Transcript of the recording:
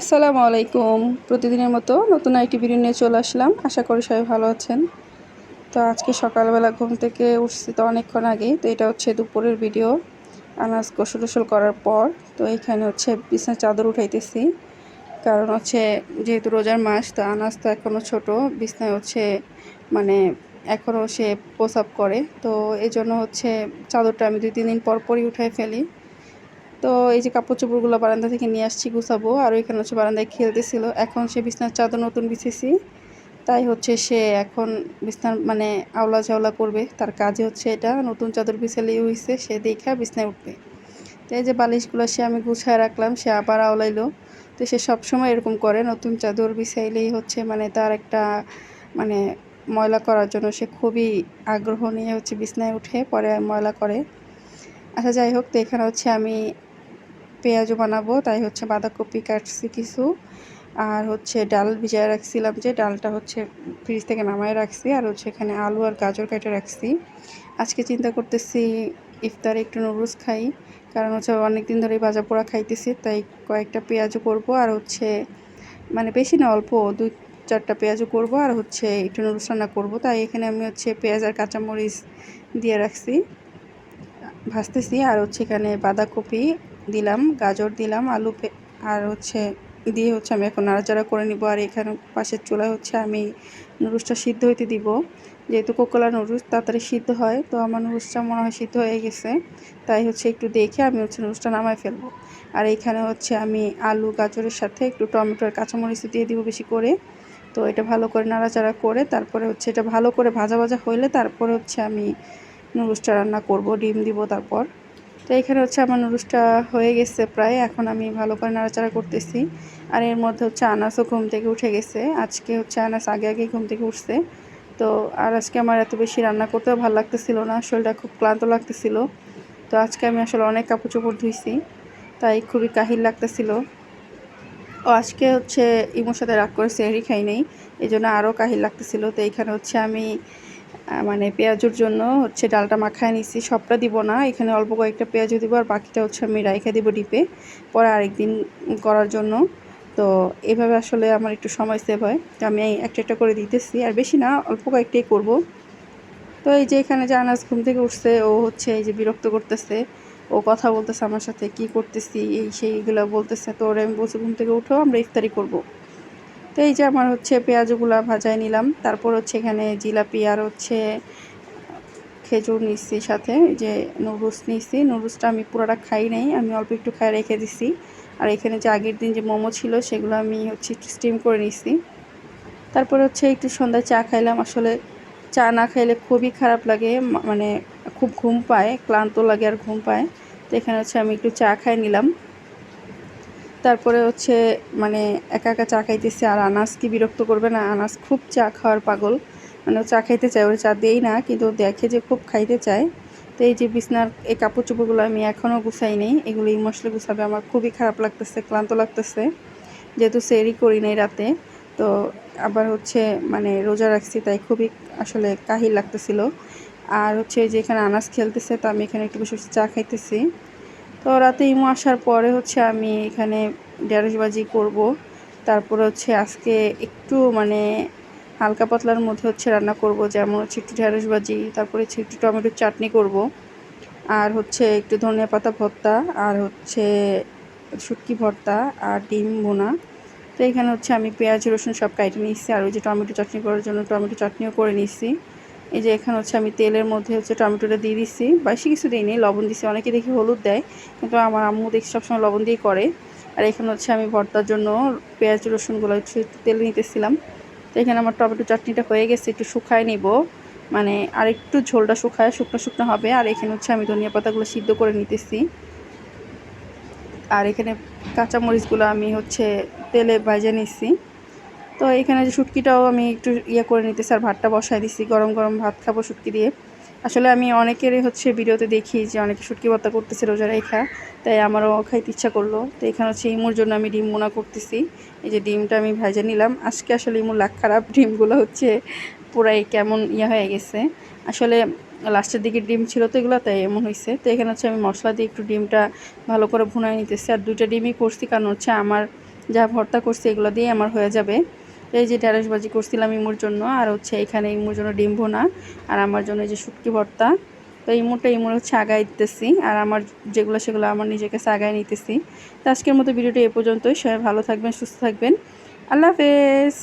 আসসালামু আলাইকুম। প্রতিদিনের মতো নতুন একটি ভিডিও নিয়ে চলে আসলাম। আশা করি সবাই ভালো আছেন। তো আজকে সকালবেলা ঘুম থেকে উঠছি তো অনেকক্ষণ আগে, তো এটা হচ্ছে দুপুরের ভিডিও আনাজ গোসল টোসল করার পর, তো এখানে হচ্ছে বিছানার চাদর উঠাইতেছি। কারণ হচ্ছে যেহেতু রোজার মাস, তো আনাজ তো এখনও ছোট, বিছনায় হচ্ছে মানে এখনও সে প্রসাব করে। তো এই জন্য হচ্ছে চাদরটা আমি দুই, তিন দিন পর পরই উঠাই ফেলি। তো এই যে কাপড় চোপড়গুলো বারান্দা থেকে নিয়ে আসছি, গুছাবো। আর ওইখানে হচ্ছে বারান্দায় খেলতেছিল এখন সে বিছনার চাদর নতুন বিছেছি। তাই হচ্ছে সে এখন বিছনার মানে আওলা ঝাওলা করবে। তার কাজে হচ্ছে এটা। নতুন চাদর বিছালেই হয়েছে সে দেখা বিছনায় উঠবে। তো এই যে বালিশগুলো সে আমি গুছায় রাখলাম, সে আবার আওলাইলো। তো সে সবসময় এরকম করে, নতুন চাদর বিছাইলেই হচ্ছে মানে তার একটা মানে ময়লা করার জন্য সে খুবই আগ্রহ নিয়ে হচ্ছে বিছনায় উঠে পরে ময়লা করে। আচ্ছা যাই হোক, তো এখানে হচ্ছে আমি পেঁয়াজও বানাবো, তাই হচ্ছে বাঁধাকপি, কাটছি কিছু। আর হচ্ছে ডাল ভিজায় রাখছিলাম যে ডালটা হচ্ছে ফ্রিজ থেকে নামায় রাখছি, আর হচ্ছে এখানে আলু আর গাজর কেটে রাখছি। আজকে চিন্তা করতেছি ইফতারে একটু নুডলস খাই, কারণ হচ্ছে অনেক দিন ধরেই ভাজা পোড়া খাইতেছি, তাই কয়েকটা পেঁয়াজও করব, আর হচ্ছে মানে বেশি না, অল্প দুই চারটা পেঁয়াজও করব, আর হচ্ছে একটু নুডলস রান্না করব। তাই এখানে আমি হচ্ছে পেঁয়াজ আর কাঁচামরিচ দিয়ে রাখছি। ভাজতেছি, আর হচ্ছে এখানে বাঁধাকপি দিলাম, গাজর দিলাম, আলু আর হচ্ছে দিয়ে হচ্ছে আমি এখন নাড়াচাড়া করে নিব। আর এখানে পাশের চুলায় হচ্ছে আমি নুডলসটা সিদ্ধ হইতে দিব। যেহেতু কোকোলা নুডলস তাড়াতাড়ি সিদ্ধ হয়, তো আমার নুডলসটা মনে হয় সিদ্ধ হয়ে গেছে। তাই হচ্ছে একটু দেখে আমি হচ্ছে নুডলসটা নামায় ফেলব। আর এখানে হচ্ছে আমি আলু, গাজরের সাথে একটু টমেটোর কাঁচামরিচ দিয়ে দিব বেশি করে। তো এটা ভালো করে নাড়াচাড়া করে তারপরে হচ্ছে এটা ভালো করে ভাজা ভাজা হইলে তারপরে হচ্ছে আমি নুডলসটা রান্না করব, ডিম দিব তারপর। তো এখানে হচ্ছে আমার নুডলসটা হয়ে গেছে প্রায়। এখন আমি ভালো করে নাড়াচাড়া করতেছি। আর এর মধ্যে হচ্ছে আনাসও ঘুম থেকে উঠে গেছে। আজকে হচ্ছে আনাস আগে আগে ঘুম থেকে উঠছে। তো আর আজকে আমার এত বেশি রান্না করতেও ভালো লাগতেছিল না, শরীরটা খুব ক্লান্ত লাগতেছিল। তো আজকে আমি আসলে অনেক কাপড় চোপড় ধুইছি, তাই খুবই কাহিল লাগতেছিল। ও আজকে হচ্ছে ইমোর সাথে রাগ করে সেহরি খাই নেই এই জন্য আরও কাহিল লাগতেছিল। তো এইখানে হচ্ছে আমি মানে পেঁয়াজুর জন্য হচ্ছে ডালটা মাখায় নিছি, সবটা দিব না, এখানে অল্প কয়েকটা পেঁয়াজও দিব আর বাকিটা হচ্ছে আমি রাইখা দিব ডিপে, পরে আরেকদিন করার জন্য। তো এভাবে আসলে আমার একটু সময় সেভ হয়, তো আমি একটা একটা করে দিতেছি, আর বেশি না, অল্প কয়েকটাই করব। তো এই যে এখানে যে আনাজ ঘুম থেকে উঠছে, ও হচ্ছে এই যে বিরক্ত করতেছে, ও কথা বলতেছে আমার সাথে, কি করতেছি, এই সেইগুলো বলতেছে, তো ওরা আমি বলছি, ঘুম থেকে উঠো, আমরা ইফতারি করব। তো এই যে আমার হচ্ছে পেঁয়াজগুলো ভাজায় নিলাম। তারপর হচ্ছে এখানে জিলাপি আর হচ্ছে খেজুর নিচ্ছি সাথে। যে নুডলস নিচ্ছি। নুডলসটা আমি পুরোটা খাই নাই, আমি অল্প একটু খাই রেখে দিছি। আর এখানে যে আগের দিন যে মোমো ছিল, সেগুলো আমি হচ্ছে একটু স্টিম করে নিচ্ছি। তারপরে হচ্ছে একটু সন্ধ্যায় চা খাইলাম। আসলে চা না খাইলে খুবই খারাপ লাগে মানে খুব ঘুম পায়, ক্লান্ত লাগে আর ঘুম পায়। তো এখানে হচ্ছে আমি একটু চা খাই নিলাম। তারপরে হচ্ছে মানে একা একা চা খাইতেছে আর আনাস কি বিরক্ত করবে না। আনাস খুব চা খাওয়ার পাগল। মানে চা খাইতে চায়, ওর চা দেই না, কিন্তু দেখে যে খুব খাইতে চায়। তো এই যে বিছনার এই কাপড় চোপড়গুলো আমি এখনও গুছাই নেই। এগুলো এই মশলা গুছাবে। আমার খুবই খারাপ লাগতেছে, ক্লান্ত লাগতেছে। যেহেতু সেরি করি নাই রাতে। তো আবার হচ্ছে মানে রোজা রাখছি, তাই খুবই আসলে কাহিল লাগতেছিল। আর হচ্ছে যে এখানে আনাজ খেলতেছে, তো আমি এখানে একটু বসে চা খাইতেছি। তো রাতে ইমো আসার পরে হচ্ছে আমি এখানে ঢেঁড়সবাজি করব। তারপরে হচ্ছে আজকে একটু মানে হালকা পাতলার মধ্যে হচ্ছে রান্না করব, যেমন হচ্ছে একটু ঢেঁড়সবাজি তারপরে হচ্ছে একটু টমেটোর চাটনি করব, আর হচ্ছে একটু ধনিয়া পাতা ভর্তা, আর হচ্ছে শুটকি ভর্তা আর ডিম বোনা তো এখানে হচ্ছে আমি পেঁয়াজ, রসুন সব কাটে নিয়েছি, আর ওই যে টমেটো চাটনি করার জন্য টমেটো চাটনিও করে নিয়েছি। এই যে এখানে হচ্ছে আমি তেলের মধ্যে হচ্ছে টমেটোটা দিয়ে দিচ্ছি বেশি কিছু দিইনি লবণ দিচ্ছি অনেকে দেখি হলুদ দেয়, কিন্তু আমার আম্মু দেখি সবসময় লবণ দিয়েই করে। আর এখানে হচ্ছে আমি ভর্তার জন্য পেঁয়াজ, রসুনগুলো হচ্ছে একটু তেলে নিতেছিলাম। তো এখানে আমার টমেটো চাটনিটা হয়ে গেছে, একটু শুকায় নিব। মানে আর একটু ঝোলটা শুকায়, শুকনো শুকনো হবে। আর এখানে হচ্ছে আমি ধনিয়া পাতাগুলো সিদ্ধ করে নিতেছি। আর এখানে কাঁচামরিচগুলো আমি হচ্ছে তেলে ভাজে নিচ্ছি তো এখানে যে শুটকিটাও আমি একটু ইয়ে করে নিতেছি আর ভাতটা বসাই দিচ্ছি গরম গরম ভাত খাব শুটকি দিয়ে। আসলে আমি অনেকেরই হচ্ছে ভিডিওতে দেখি যে অনেকে শুটকি ভর্তা করতেছে রোজা রেখা, তাই আমারও খাইতে ইচ্ছা করল। তো এখানে হচ্ছে ইমুর জন্য আমি ডিম মোনা করতেছি। এই যে ডিমটা আমি ভেজে নিলাম। আজকে আসলে ইমুর লাখ খারাপ, ডিমগুলো হচ্ছে পুরাই কেমন ইয়ে হয়ে গেছে। আসলে লাস্টের দিকে ডিম ছিল তো এগুলো, তাই এমন হয়েছে তো এখানে হচ্ছে আমি মশলা দিয়ে একটু ডিমটা ভালো করে ভুনাই নিতেছি। আর দুইটা ডিমই করছি, কারণ হচ্ছে আমার যা ভর্তা করছি এগুলো দিয়ে আমার হয়ে যাবে। এই যে ঢেঁড়স ভাজি করছিলাম ইমুর জন্য, আর হচ্ছে এখানে ইমুর জন্য ডিম ভোনা, আর আমার জন্য এই যে শুটকি ভর্তা। তো ইমুরটা ইমুর হচ্ছে আগায় দিতেছি, আর আমার যেগুলো সেগুলো আমার নিজেকে আগায় নিতেছি। তো আজকের মতো ভিডিওটি এ পর্যন্তই, সবাই ভালো থাকবেন, সুস্থ থাকবেন। আল্লাহ হাফেজ।